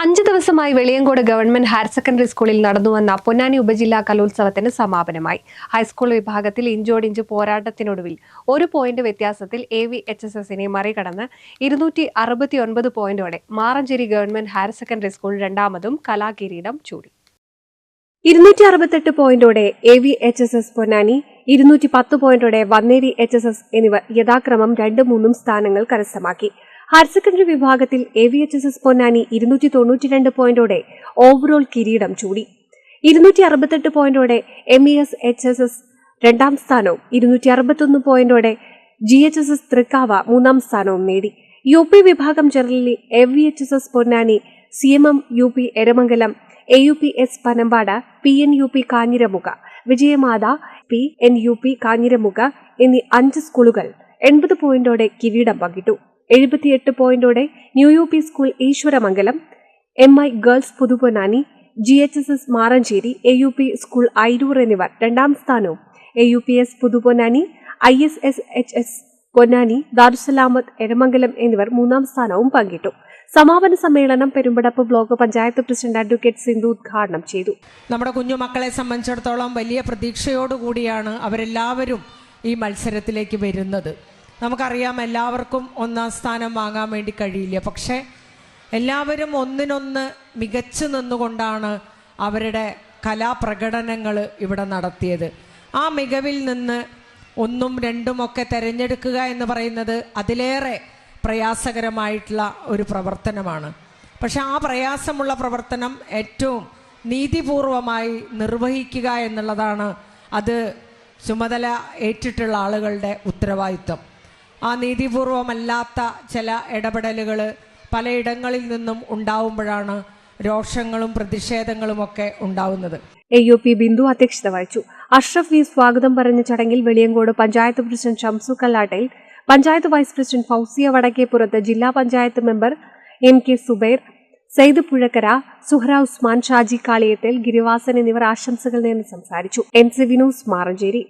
അഞ്ചു ദിവസമായി Veliyankode government higher secondary സ്കൂളിൽ നടന്നു വന്ന പൊന്നാനി ഉപജില്ലാ കലോത്സവത്തിന് സമാപനമായി. ഹൈസ്കൂൾ വിഭാഗത്തിൽ ഇഞ്ചോടിഞ്ച് പോരാട്ടത്തിനൊടുവിൽ ഒരു പോയിന്റ് വ്യത്യാസത്തിൽ എ വി എച്ച് എസ് എസിനെ മറികടന്ന് ഇരുന്നൂറ്റി അറുപത്തി ഒൻപത് പോയിന്റോടെ Maranchery government higher secondary school രണ്ടാമതും കലാകിരീടം ചൂടി. ഇരുന്നൂറ്റി അറുപത്തെട്ട് പോയിന്റോടെ A V H S S Ponnani ഇരുന്നൂറ്റി പത്ത് പോയിന്റോടെ വന്നേരി എച്ച് എസ് എസ് എന്നിവർ യഥാക്രമം രണ്ടും മൂന്നും സ്ഥാനങ്ങൾ കരസ്ഥമാക്കി. ഹയർ സെക്കൻഡറി വിഭാഗത്തിൽ A V H S S Ponnani ഇരുന്നൂറ്റി തൊണ്ണൂറ്റിരണ്ട് പോയിന്റോടെ ഓവറോൾ കിരീടം ചൂടി. ഇരുന്നൂറ്റി അറുപത്തെട്ട് പോയിന്റോടെ M E S H S S രണ്ടാം സ്ഥാനവും ഇരുന്നൂറ്റി അറുപത്തൊന്ന് പോയിന്റോടെ G H S S Thrikkava മൂന്നാം സ്ഥാനവും നേടി. യു പി വിഭാഗം generally A V H S S Ponnani C M M U P Eramangalam A U P S Panambad P N U P Kanjiramukha Vijayamatha P N U P Kanjiramukha എന്നീ അഞ്ച് സ്കൂളുകൾ എൺപത് പോയിന്റോടെ കിരീടം പങ്കിട്ടു. എഴുപത്തിയെട്ട് പോയിന്റോടെ new U P school Eswaramangalam M I girls Puthuponnani G H S S Maranchery A U P school Airoor എന്നിവർ രണ്ടാം സ്ഥാനവും. A U P S Puthuponnani I S S H S Ponnani Darussalamath Eramangalam എന്നിവർ മൂന്നാം സ്ഥാനവും പങ്കിട്ടു. സമാപന സമ്മേളനം Perumpadappu block panchayat president advocate Sindhu ഉദ്ഘാടനം ചെയ്തു. നമ്മുടെ കുഞ്ഞുമക്കളെ സംബന്ധിച്ചിടത്തോളം വലിയ പ്രതീക്ഷയോടുകൂടിയാണ് അവരെല്ലാവരും ഈ മത്സരത്തിലേക്ക് വരുന്നത്. നമുക്കറിയാം എല്ലാവർക്കും ഒന്നാം സ്ഥാനം വാങ്ങാൻ വേണ്ടി കഴിയില്ല. പക്ഷേ എല്ലാവരും ഒന്നിനൊന്ന് മികച്ചു നിന്നുകൊണ്ടാണ് അവരുടെ കലാപ്രകടനങ്ങൾ ഇവിടെ നടത്തിയത്. ആ മികവിൽ നിന്ന് ഒന്നും രണ്ടും ഒക്കെ തിരഞ്ഞെടുക്കുക എന്ന് പറയുന്നത് അതിലേറെ പ്രയാസകരമായിട്ടുള്ള ഒരു പ്രവർത്തനമാണ്. പക്ഷെ ആ പ്രയാസമുള്ള പ്രവർത്തനം ഏറ്റവും നീതിപൂർവമായി നിർവഹിക്കുക എന്നുള്ളതാണ് അത് ചുമതല ഏറ്റിട്ടുള്ള ആളുകളുടെ ഉത്തരവാദിത്വം. ആ നീതിപൂർവമല്ലാത്ത ചില ഇടപെടലുകൾ പലയിടങ്ങളിൽ നിന്നും ഉണ്ടാവുമ്പോഴാണ് രോഷങ്ങളും പ്രതിഷേധങ്ങളും ഒക്കെ ഉണ്ടാവുന്നത്. എ യു പി ബിന്ദു അധ്യക്ഷത വഹിച്ചു. അഷ്റഫ് വി സ്വാഗതം പറഞ്ഞ ചടങ്ങിൽ Veliyankode panchayat president Shamsu Kallattayil panchayat vice president Fousiya Vadakkepurath ജില്ലാ panchayat member M K Subair Sayed Puzhakkara Suhra Usman Shaji Kaliyathil Girivasan എന്നിവർ ആശംസകൾ നേർന്ന് സംസാരിച്ചു. N C Vinos Maranchery.